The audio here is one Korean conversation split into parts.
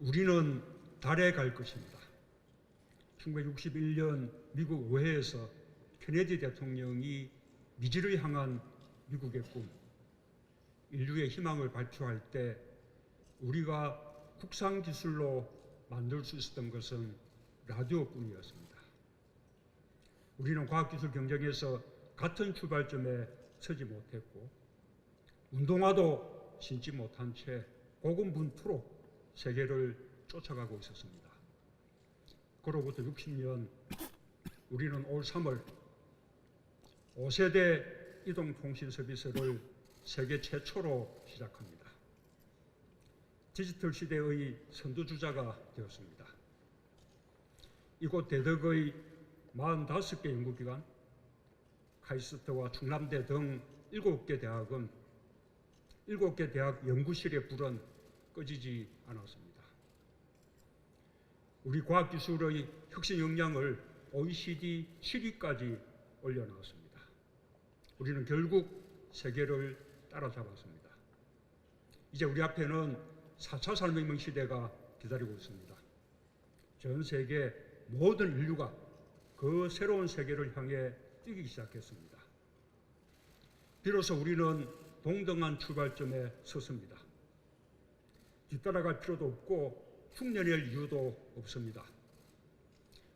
우리는 달에 갈 것입니다. 1961년 미국 의회에서 케네디 대통령이 미지를 향한 미국의 꿈, 인류의 희망을 발표할 때 우리가 국산 기술로 만들 수 있었던 것은 라디오뿐이었습니다. 우리는 과학기술 경쟁에서 같은 출발점에 서지 못했고 운동화도 신지 못한 채 고군분투로 세계를 쫓아가고 있었습니다. 그로부터 60년 우리는 올 3월 5세대 이동통신 서비스를 세계 최초로 시작합니다. 디지털 시대의 선두주자가 되었습니다. 이곳 대덕의 45개 연구기관, 카이스트와 충남대 등 7개 대학은 7개 대학 연구실의 불은 꺼지지 않았습니다. 우리 과학기술의 혁신 역량을 OECD 7위까지 올려놓았습니다. 우리는 결국 세계를 따라잡았습니다. 이제 우리 앞에는 4차 산업혁명 시대가 기다리고 있습니다. 전 세계 모든 인류가 그 새로운 세계를 향해 뛰기 시작했습니다. 비로소 우리는 동등한 출발점에 섰습니다. 뒤따라갈 필요도 없고 흉내낼 이유도 없습니다.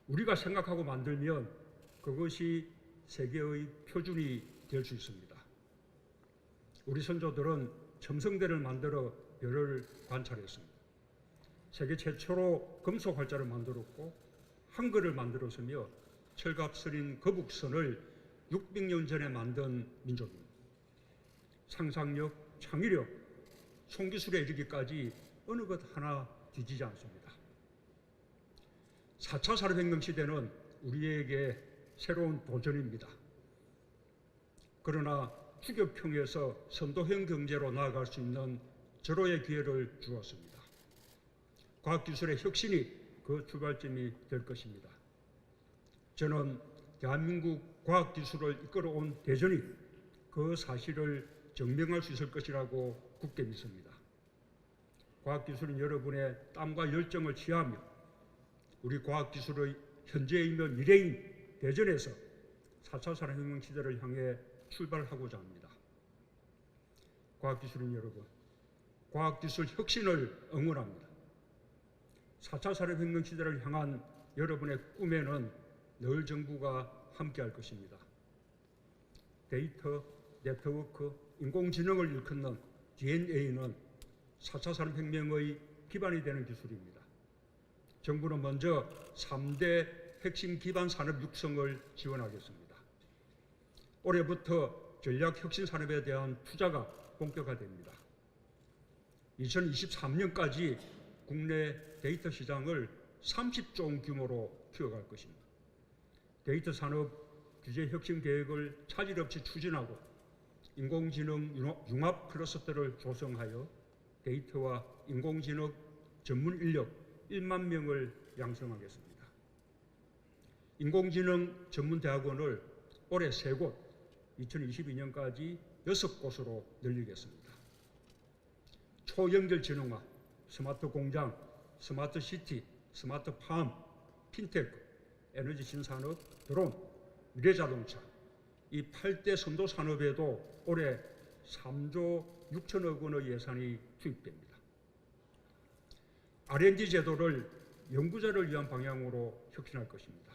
우리가 생각하고 만들면 그것이 세계의 표준이 될 수 있습니다. 우리 선조들은 첨성대를 만들어 별을 관찰했습니다. 세계 최초로 금속 활자를 만들었고 한글을 만들었으며 철갑선인 거북선을 600년 전에 만든 민족입니다. 상상력, 창의력, 총기술에 이르기까지 어느 것 하나 뒤지지 않습니다. 4차 산업혁명 시대는 우리에게 새로운 도전입니다. 그러나 추격형에서 선도형 경제로 나아갈 수 있는 절호의 기회를 주었습니다. 과학기술의 혁신이 그 출발점이 될 것입니다. 저는 대한민국 과학기술을 이끌어온 대전이 그 사실을 증명할 수 있을 것이라고 굳게 믿습니다. 과학기술은 여러분의 땀과 열정을 취하며 우리 과학기술의 현재이며 미래인 대전에서 4차 산업혁명 시대를 향해 출발하고자 합니다. 과학기술인 여러분, 과학기술 혁신을 응원합니다. 4차 산업혁명 시대를 향한 여러분의 꿈에는 늘 정부가 함께할 것입니다. 데이터, 네트워크, 인공지능을 일컫는 DNA는 4차 산업혁명의 기반이 되는 기술입니다. 정부는 먼저 3대 핵심 기반 산업 육성을 지원하겠습니다. 올해부터 전략 혁신 산업에 대한 투자가 본격화됩니다. 2023년까지 국내 데이터 시장을 30조 원 규모로 키워갈 것입니다. 데이터 산업 규제 혁신 계획을 차질 없이 추진하고 인공지능 융합 클러스터를 조성하여 데이터와 인공지능 전문 인력 1만 명을 양성하겠습니다. 인공지능 전문 대학원을 올해 3곳, 2022년까지 6곳으로 늘리겠습니다. 초연결지능화, 스마트 공장, 스마트 시티, 스마트 팜, 핀테크, 에너지 신산업, 드론, 미래자동차 이 8대 선도 산업에도 올해 3조 6천억 원의 예산이 투입됩니다. R&D 제도를 연구자를 위한 방향으로 혁신할 것입니다.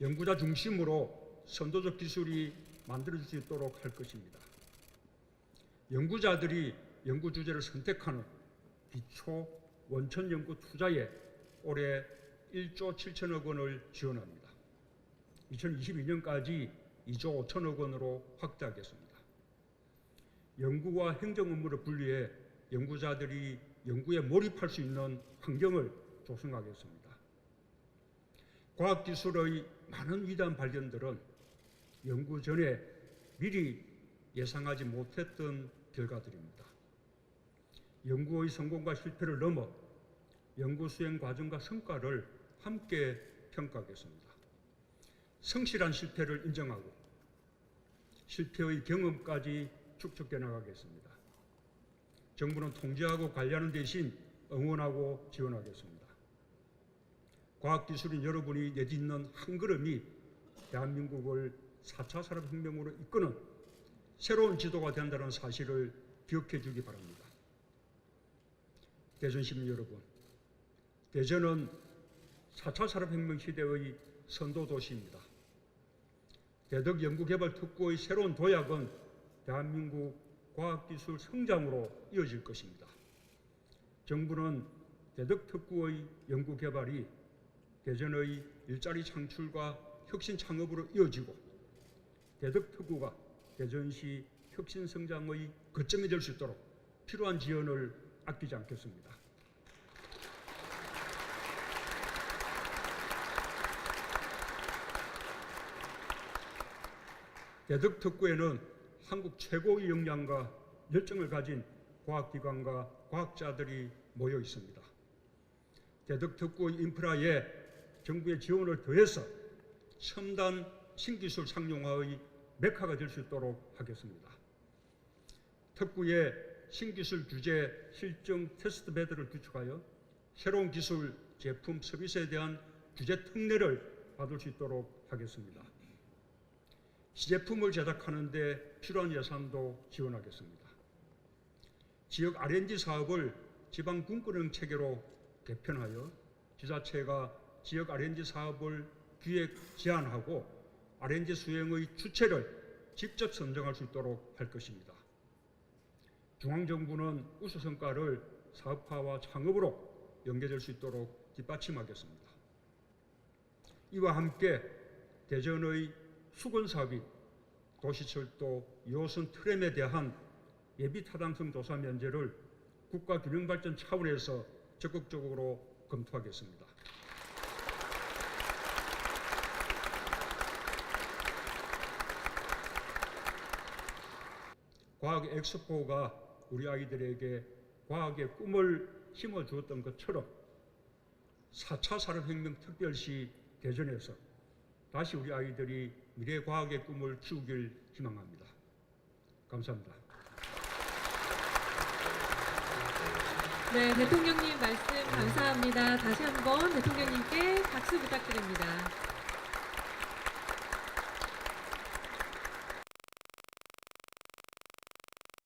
연구자 중심으로 선도적 기술이 만들어질 수 있도록 할 것입니다. 연구자들이 연구 주제를 선택하는 기초 원천 연구 투자에 올해 1조 7천억 원을 지원합니다. 2022년까지 2조 5천억 원으로 확대하겠습니다. 연구와 행정 업무를 분리해 연구자들이 연구에 몰입할 수 있는 환경을 조성하겠습니다. 과학기술의 많은 위대한 발견들은 연구 전에 미리 예상하지 못했던 결과들입니다. 연구의 성공과 실패를 넘어 연구 수행 과정과 성과를 함께 평가하겠습니다. 성실한 실패를 인정하고 실패의 경험까지 축적해 나가겠습니다. 정부는 통제하고 관리하는 대신 응원하고 지원하겠습니다. 과학기술인 여러분이 내딛는 한 걸음이 대한민국을 4차 산업혁명으로 이끄는 새로운 지도가 된다는 사실을 기억해 주기 바랍니다. 대전 시민 여러분, 대전은 4차 산업혁명 시대의 선도 도시입니다. 대덕 연구개발 특구의 새로운 도약은 대한민국 과학기술 성장으로 이어질 것입니다. 정부는 대덕 특구의 연구개발이 대전의 일자리 창출과 혁신 창업으로 이어지고 대덕 특구가 대전시 혁신 성장의 거점이 될 수 있도록 필요한 지원을 아끼지 않겠습니다. 대덕 특구에는 한국 최고의 역량과 열정을 가진 과학기관과 과학자들이 모여 있습니다. 대덕 특구의 인프라에 정부의 지원을 더해서 첨단 신기술 상용화의 메카가 될 수 있도록 하겠습니다. 특구의 신기술 규제 실증 테스트 베드를 구축하여 새로운 기술, 제품, 서비스에 대한 규제 특례를 받을 수 있도록 하겠습니다. 시제품을 제작하는 데 필요한 예산도 지원하겠습니다. 지역 R&D 사업을 지방 군권형 체계로 개편하여 지자체가 지역 R&D 사업을 기획 제안하고 R&D 수행의 주체를 직접 선정할 수 있도록 할 것입니다. 중앙정부는 우수 성과를 사업화와 창업으로 연계될 수 있도록 뒷받침하겠습니다. 이와 함께 대전의 수건 사업이 도시철도 2호선 트램에 대한 예비 타당성 조사 면제를 국가 균형 발전 차원에서 적극적으로 검토하겠습니다. 과학 엑스포가 우리 아이들에게 과학의 꿈을 심어 주었던 것처럼 4차 산업혁명 특별시 대전에서 다시 우리 아이들이 미래 과학의 꿈을 키우길 희망합니다. 감사합니다. 네, 대통령님 말씀 감사합니다. 다시 한번 대통령님께 박수 부탁드립니다.